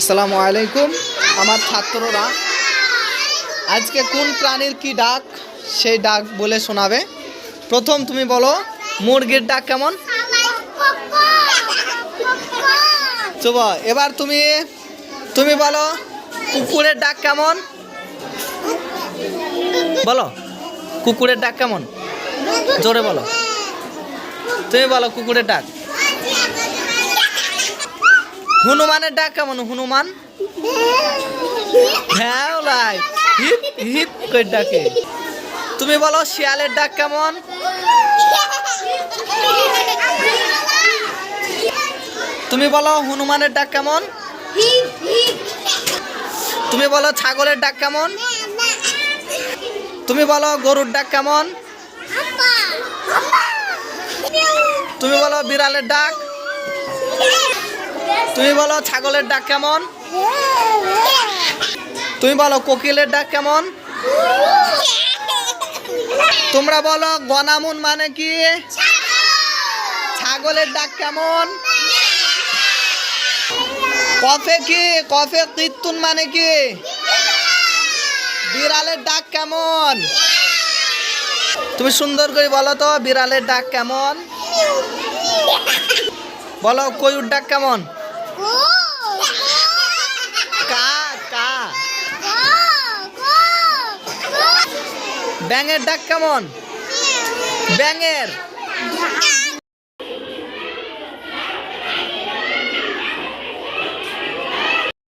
আসসালামু আলাইকুম, আমার ছাত্ররা। আজকে কোন প্রাণীর কি ডাক, সেই ডাক বলে শোনাবে। প্রথম তুমি বলো, মুরগির ডাক কেমন? চুপ, এবার তুমি তুমি বলো, কুকুরের ডাক কেমন? বলো, কুকুরের ডাক কেমন? জোরে বলো। তুমি বলো, কুকুরের ডাক। হনুমানের ডাক কেমন? হনুমান? হ্যাঁ হিপ হিপ ডাকে। তুমি বলো, শিয়ালের ডাক কেমন? তুমি বলো, হনুমানের ডাক কেমন? তুমি বলো, ছাগলের ডাক কেমন? তুমি বলো, গরুর ডাক কেমন? তুমি বলো, বিড়ালের ডাক? তুমি বলো, ছাগলের ডাক কেমন? তুমি বলো, কোকিলের ডাক কেমন? তোমরা বলো, গনামুন মানে কি? ছাগলের ডাক কেমন? কফে কি? কফে কীর্তুন মানে কি? বিড়ালের ডাক কেমন? তুমি সুন্দর করে বলো তো, বিড়ালের ডাক কেমন? বলো, কয়ুর ডাক কেমন? কা কা ব্যাঙের ডাক কেমন ব্যাঙের